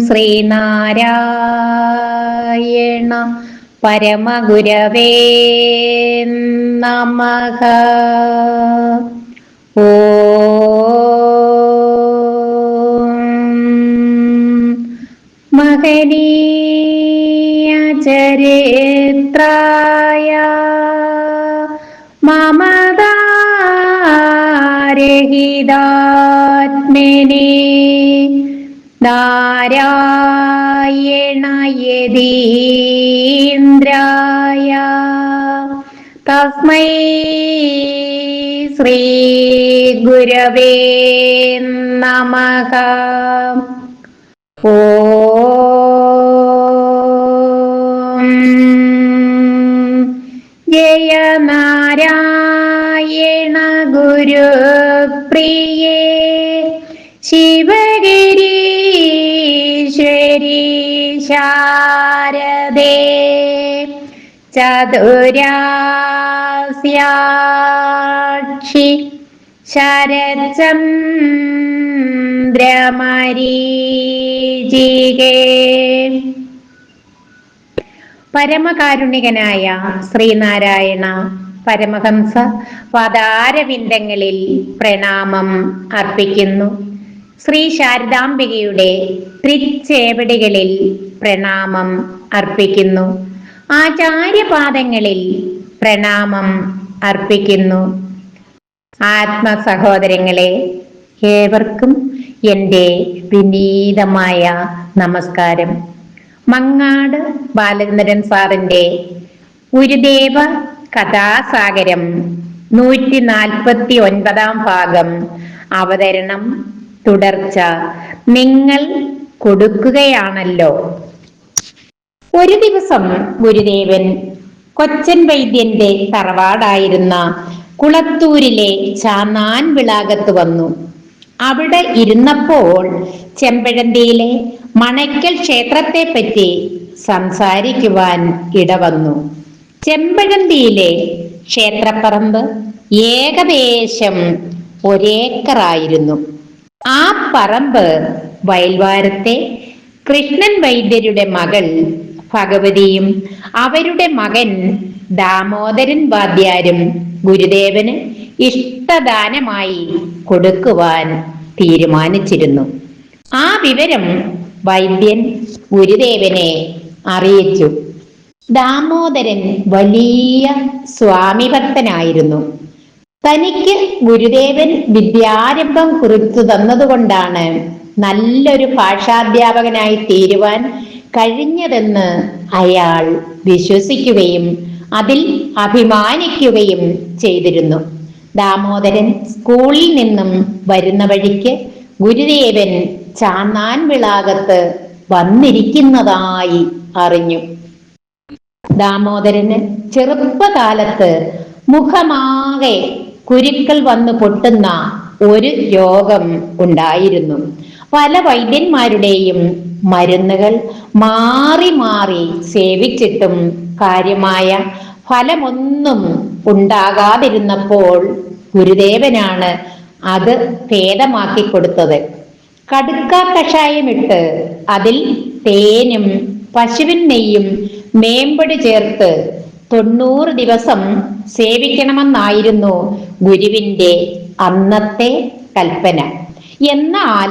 ശ്രീനാരായണ പരമഗുരവേ നമഃ. ഓ മഹനീയ ചരിത്രായ നാരായണയതീന്ദ്രായ തസ്മൈ ശ്രീ ഗുരവേ നമഃ. ഓ. ജയ നാരായണ ഗുരു പ്രിയേ. ശിവഗിരീശ്വരി ചതുരാസ്യാക്ഷി ശരചന്ദ്രമരീചികേ പരമകാരുണികനായ ശ്രീനാരായണ പരമഹംസ പദാരവിന്ദങ്ങളിൽ പ്രണാമം അർപ്പിക്കുന്നു. ശ്രീ ശാരദാംബികയുടെ ത്രിച്ചേവടികളിൽ പ്രണാമം അർപ്പിക്കുന്നു. ആചാര്യപാദങ്ങളിൽ പ്രണാമം അർപ്പിക്കുന്നു. ആത്മ സഹോദരങ്ങളെ ഏവർക്കും എന്റെ വിനീതമായ നമസ്കാരം. മങ്ങാട് ബാലചന്ദ്രൻ സാറിന്റെ ഗുരുദേവ കഥാസാഗരം നൂറ്റി നാൽപ്പത്തി ഒൻപതാം ഭാഗം അവതരണം തുടർച്ച നിങ്ങൾ കൊടുക്കുകയാണല്ലോ. ഒരു ദിവസം ഗുരുദേവൻ കൊച്ചൻ വൈദ്യന്റെ തറവാടായിരുന്ന കുളത്തൂരിലെ ചാന്നാൻ വിളാകത്ത് വന്നു. അവിടെ ഇരുന്നപ്പോൾ ചെമ്പഴന്തിയിലെ മണയ്ക്കൽ ക്ഷേത്രത്തെ പറ്റി സംസാരിക്കുവാൻ ഇടവന്നു. ചെമ്പഴന്തിയിലെ ക്ഷേത്രപ്പറമ്പ് ഏകദേശം ഒരേക്കറായിരുന്നു. ആ പറമ്പ് വയൽവാരത്തെ കൃഷ്ണൻ വൈദ്യരുടെ മകൾ ഭഗവതിയും അവരുടെ മകൻ ദാമോദരൻ വാദ്യാരും ഗുരുദേവന് ഇഷ്ടദാനമായി കൊടുക്കുവാൻ തീരുമാനിച്ചിരുന്നു. ആ വിവരം വൈദ്യൻ ഗുരുദേവനെ അറിയിച്ചു. ദാമോദരൻ വലിയ സ്വാമിഭക്തനായിരുന്നു. തനിക്ക് ഗുരുദേവൻ വിദ്യാരംഭം കുറിച്ചു തന്നതുകൊണ്ടാണ് നല്ലൊരു ഭാഷാധ്യാപകനായി തീരുവാൻ കഴിഞ്ഞതെന്ന് അയാൾ വിശ്വസിക്കുകയും അതിൽ അഭിമാനിക്കുകയും ചെയ്തിരുന്നു. ദാമോദരൻ സ്കൂളിൽ നിന്നും വരുന്ന വഴിക്ക് ഗുരുദേവൻ ചാന്നാൻ വിളാകത്ത് വന്നിരിക്കുന്നതായി അറിഞ്ഞു. ദാമോദരന് ചെറുപ്പകാലത്ത് മുഖമാകെ കുരുക്കൾ വന്നു പൊട്ടുന്ന ഒരു രോഗം ഉണ്ടായിരുന്നു. പല വൈദ്യന്മാരുടെയും മരുന്നുകൾ മാറി മാറി സേവിച്ചിട്ടും കാര്യമായ ഫലമൊന്നും ഉണ്ടാകാതിരുന്നപ്പോൾ ഗുരുദേവനാണ് അത് ഭേദമാക്കി കൊടുത്തത്. കടുക്ക കഷായമിട്ട് അതിൽ തേനും പശുവിൻ നെയ്യും മേമ്പടി ചേർത്ത് തൊണ്ണൂറ് ദിവസം സേവിക്കണമെന്നായിരുന്നു ഗുരുവിന്റെ അന്നത്തെ കൽപ്പന. എന്നാൽ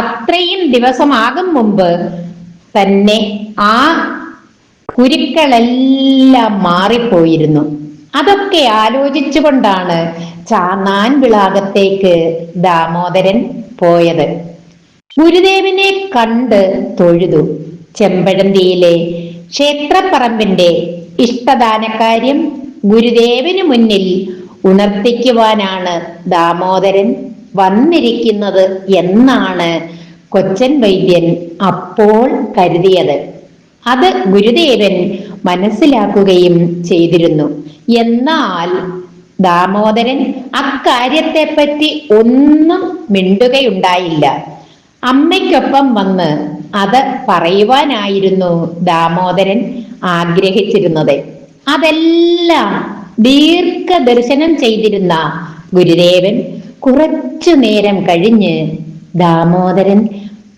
അത്രയും ദിവസമാകും മുമ്പ് തന്നെ ആ കുരുക്കളെല്ലാം മാറിപ്പോയിരുന്നു. അതൊക്കെ ആലോചിച്ചുകൊണ്ടാണ് ചാന്നാൻ വിളാകത്തേക്ക് ദാമോദരൻ പോയത്. ഗുരുദേവനെ കണ്ട് തൊഴുതു. ചെമ്പഴന്തിയിലെ ക്ഷേത്രപ്പറമ്പിന്റെ ഇഷ്ടദാനക്കാര്യം ഗുരുദേവന് മുന്നിൽ ഉണർത്തിക്കുവാനാണ് ദാമോദരൻ വന്നിരിക്കുന്നത് എന്നാണ് കൊച്ചൻ വൈദ്യൻ അപ്പോൾ കരുതിയത്. അത് ഗുരുദേവൻ മനസ്സിലാക്കുകയും ചെയ്തിരുന്നു. എന്നാൽ ദാമോദരൻ അക്കാര്യത്തെപ്പറ്റി ഒന്നും മിണ്ടുകയുണ്ടായില്ല. അമ്മയ്ക്കൊപ്പം വന്ന് അത് പറയുവാനായിരുന്നു ദാമോദരൻ ആഗ്രഹിച്ചിരുന്നത്. അതെല്ലാം ദീർഘദർശനം ചെയ്തിരുന്ന ഗുരുദേവൻ കുറച്ചു നേരം കഴിഞ്ഞ് ദാമോദരൻ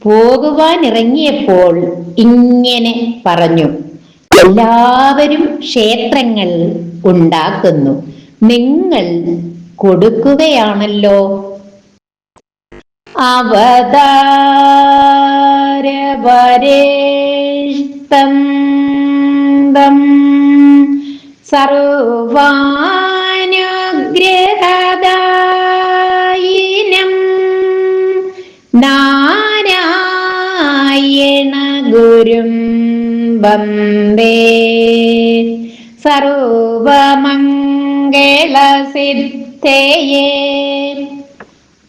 പോകുവാൻ ഇറങ്ങിയപ്പോൾ ഇങ്ങനെ പറഞ്ഞു എല്ലാവരും ക്ഷേത്രങ്ങൾ ഉണ്ടാക്കുന്നു. നിങ്ങൾ കൊടുക്കുകയാണല്ലോ. അവതാരവരേഷ്ടം തം വന്ദേ സർവമംഗളസിദ്ധയേ.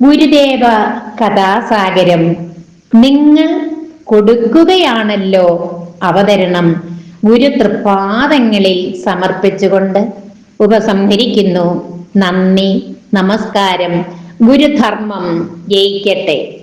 ഗുരുദേവ കഥാസാഗരം. നിങ്ങൾ കൊടുക്കുകയാണല്ലോ അവതരണം. ഗുരുതൃപാദങ്ങളിൽ സമർപ്പിച്ചുകൊണ്ട് ഉപസംഹരിക്കുന്നു. നന്ദി നമസ്കാരം. ഗുരുധർമ്മം ജയിക്കട്ടെ.